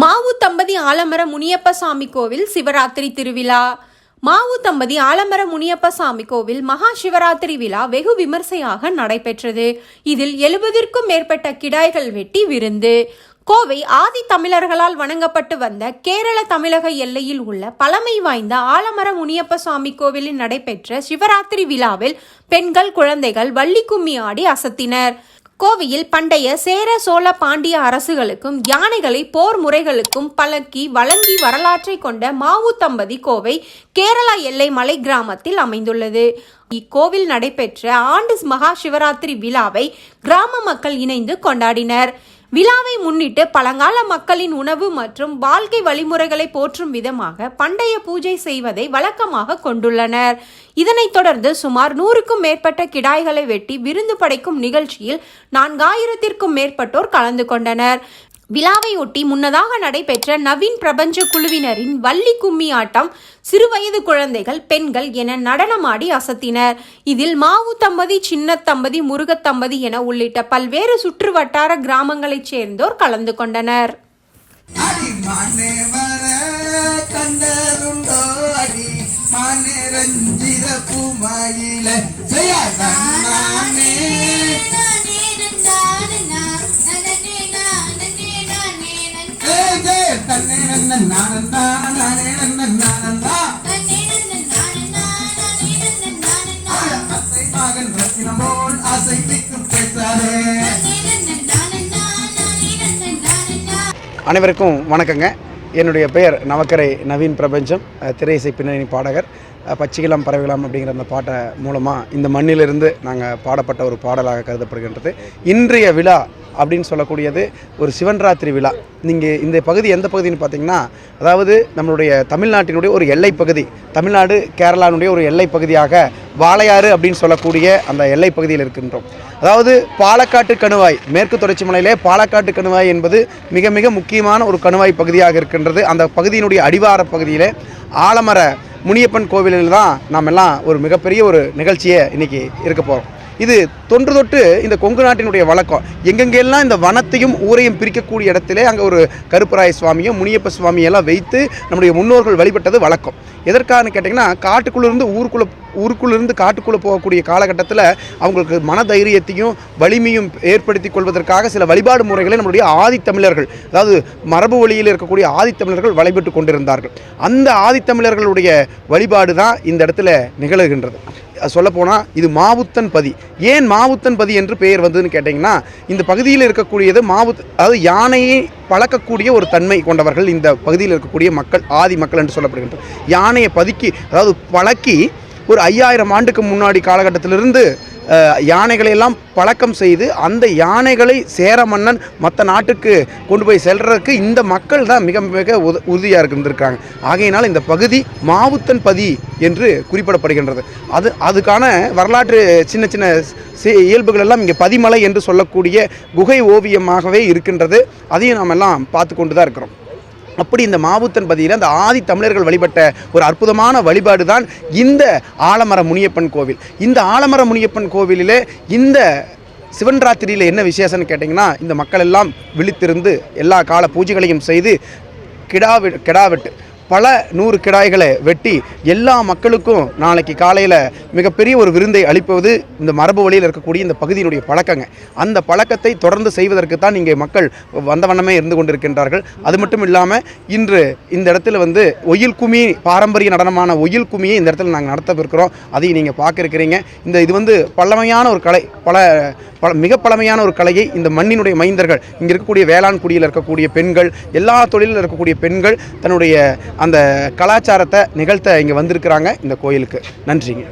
மாவு தம்பதி ஆலமர முனியப்ப சாமி கோவில் சிவராத்திரி திருவிழா. மாவு தம்பதி ஆலமர முனியப்ப சாமி கோவில் மகா சிவராத்திரி விழா வெகு விமர்சையாக நடைபெற்றது. இதில் எழுபதிற்கும் மேற்பட்ட கிடாய்கள் வெட்டி விருந்து. கோவை ஆதி தமிழர்களால் வணங்கப்பட்டு வந்த கேரள தமிழக எல்லையில் உள்ள பழமை வாய்ந்த ஆலமர முனியப்ப சுவாமி கோவிலில் நடைபெற்ற சிவராத்திரி விழாவில் பெண்கள் குழந்தைகள் வள்ளி கும்மி ஆடி அசத்தினர். கோவையில் பண்டைய சேர சோழ பாண்டிய அரசுகளுக்கும் யானைகளை போர் முறைகளுக்கும் பழக்கி வழங்கி வரலாற்றை கொண்ட மாவு தம்பதி கோவை கேரளா எல்லை மலை கிராமத்தில் அமைந்துள்ளது. இக்கோவில் நடைபெற்ற ஆண்டு மகா சிவராத்திரி விழாவை கிராம மக்கள் இணைந்து கொண்டாடினர். விழாவை முன்னிட்டு பழங்கால மக்களின் உணவு மற்றும் வாழ்க்கை வழிமுறைகளை போற்றும் விதமாக பண்டைய பூஜை செய்வதை வழக்கமாக கொண்டுள்ளனர். இதனைத் தொடர்ந்து சுமார் நூறுக்கும் மேற்பட்ட கிடாய்களை வெட்டி விருந்து படைக்கும் நிகழ்ச்சியில் நான்காயிரத்திற்கும் மேற்பட்டோர் கலந்து கொண்டனர். விழாவையொட்டி முன்னதாக நடைபெற்ற நவீன் பிரபஞ்ச குழுவினரின் வள்ளி கும்மி ஆட்டம் சிறுவயது குழந்தைகள் பெண்கள் என நடனமாடி அசத்தினர். இதில் மாவு தம்பதி சின்ன தம்பதி என உள்ளிட்ட பல்வேறு சுற்று வட்டார கிராமங்களைச் சேர்ந்தோர் கலந்து கொண்டனர். ரஞ்சித நன்ன நானந்தா நானே நன்ன நானந்தா அத்தை மகன் ஆசை திக்கும் பேசாதே அனைவருக்கும் வணக்கங்க. என்னுடைய பெயர் நவக்கரை நவீன் பிரபஞ்சம் திரையிசை பின்னணி பாடகர் பச்சிக்கலாம் பறவைகளாம் அப்படிங்கிற அந்த பாட்டை மூலமாக இந்த மண்ணிலிருந்து நாங்கள் பாடப்பட்ட ஒரு பாடலாக கருதப்படுகின்றது. இன்றைய விழா அப்படின்னு சொல்லக்கூடியது ஒரு சிவன்ராத்திரி விழா. நீங்கள் இந்த பகுதி எந்த பகுதின்னு பார்த்தீங்கன்னா அதாவது நம்மளுடைய தமிழ்நாட்டினுடைய ஒரு எல்லை பகுதி தமிழ்நாடு கேரளானுடைய ஒரு எல்லை பகுதியாக வாளையாறு அப்படின்னு சொல்லக்கூடிய அந்த எல்லை பகுதியில் இருக்கின்றோம். அதாவது பாலக்காட்டு கணுவாய் மேற்கு தொடர்ச்சி மலையிலே பாலக்காட்டு கணுவாய் என்பது மிக மிக முக்கியமான ஒரு கணுவாய் பகுதியாக இருக்கின்றது. அந்த பகுதியினுடைய அடிவார பகுதியிலே ஆலமர முனியப்பன் கோவிலில் தான் நாம் எல்லாம் ஒரு மிகப்பெரிய ஒரு நிகழ்ச்சியை இன்றைக்கி இருக்க போகிறோம் இது தொன்று தொட்டு இந்த கொங்கு நாட்டினுடைய வழக்கம். எங்கெங்கெல்லாம் இந்த வனத்தையும் ஊரையும் பிரிக்கக்கூடிய இடத்திலே அங்கே ஒரு கருப்பராய சுவாமியும் முனியப்ப சுவாமியெல்லாம் வைத்து நம்முடைய முன்னோர்கள் வழிபட்டது வழக்கம். எதற்காகன்னு கேட்டிங்கன்னா காட்டுக்குள்ளேருந்து ஊருக்குள்ளே ஊருக்குள்ளேருந்து காட்டுக்குள்ளே போகக்கூடிய காலகட்டத்தில் அவங்களுக்கு மனதைரியத்தையும் வலிமையும் ஏற்படுத்தி கொள்வதற்காக சில வழிபாடு முறைகளை நம்முடைய ஆதித்தமிழர்கள் அதாவது மரபு வழியில் இருக்கக்கூடிய ஆதித்தமிழர்கள் வழிபட்டு கொண்டிருந்தார்கள். அந்த ஆதித்தமிழர்களுடைய வழிபாடு தான் இந்த இடத்துல நிகழுகின்றது. சொல்லப்போனால் இது மாவுத்தன் பதி. ஏன் மாவுத்தன் பதி என்று பெயர் வந்ததுன்னு கேட்டிங்கன்னா இந்த பகுதியில் இருக்கக்கூடியது மாவுத் அதாவது யானையை பழக்கக்கூடிய ஒரு தன்மை கொண்டவர்கள் இந்த பகுதியில் இருக்கக்கூடிய மக்கள் ஆதி மக்கள் என்று சொல்லப்படுகின்றனர் யானையை பதுக்கி அதாவது பழக்கி ஒரு ஐயாயிரம் ஆண்டுக்கு முன்னாடி காலகட்டத்திலிருந்து யானைகளை எல்லாம் பழக்கம் செய்து அந்த யானைகளை சேர மன்னன் மற்ற நாட்டுக்கு கொண்டு போய் செல்றதுக்கு இந்த மக்கள் தான் மிக மிக உத உறுதியாக இருந்திருக்காங்க. ஆகையினால் இந்த பகுதி மாவுத்தன் பதி என்று குறிப்பிடப்படுகின்றது. அது அதுக்கான வரலாற்று சின்ன சின்ன இயல்புகள் எல்லாம் இங்கே பதிமலை என்று சொல்லக்கூடிய குகை ஓவியமாகவே இருக்கின்றது. அதையும் நாம் எல்லாம் பார்த்து கொண்டு தான் இருக்கிறோம். அப்படி இந்த மாவுத்தன் பதியில் அந்த ஆதி தமிழர்கள் வழிபட்ட ஒரு அற்புதமான வழிபாடு தான் இந்த ஆலமர முனியப்பன் கோவில். இந்த ஆலமர முனியப்பன் கோவிலிலே இந்த சிவன் ராத்திரியில் என்ன விசேஷம்னு கேட்டிங்கன்னா இந்த மக்கள் எல்லாம் விழித்திருந்து எல்லா கால பூஜைகளையும் செய்து கிடாவி கிடாவெட்டு பல நூறு கிடாய்களை வெட்டி எல்லா மக்களுக்கும் நாளைக்கு காலையில் மிகப்பெரிய ஒரு விருந்தை அளிப்பது இந்த மரபு வழியில் இருக்கக்கூடிய இந்த பகுதியினுடைய பழக்கங்க. அந்த பழக்கத்தை தொடர்ந்து செய்வதற்கு தான் இங்கே மக்கள் வந்த வண்ணமே இருந்து கொண்டிருக்கின்றார்கள். அது மட்டும் இல்லாமல் இன்று இந்த இடத்துல வந்து ஒயில் குமி பாரம்பரிய நடனமான ஒயில் குமியை இந்த இடத்துல நாங்கள் நடத்தவிருக்கிறோம். அதையும் நீங்கள் பார்க்கிருக்கிறீங்க இந்த இது வந்து பழமையான ஒரு கலை பல பல மிக பழமையான ஒரு கலையை இந்த மண்ணினுடைய மைந்தர்கள் இங்கே இருக்கக்கூடிய வேளாண் குடியில் இருக்கக்கூடிய பெண்கள் எல்லா தொழிலில் இருக்கக்கூடிய பெண்கள் தன்னுடைய அந்த கலாச்சாரத்தை நிகழ்த்த இங்கே வந்திருக்கிறாங்க இந்த கோயிலுக்கு. நன்றிங்க.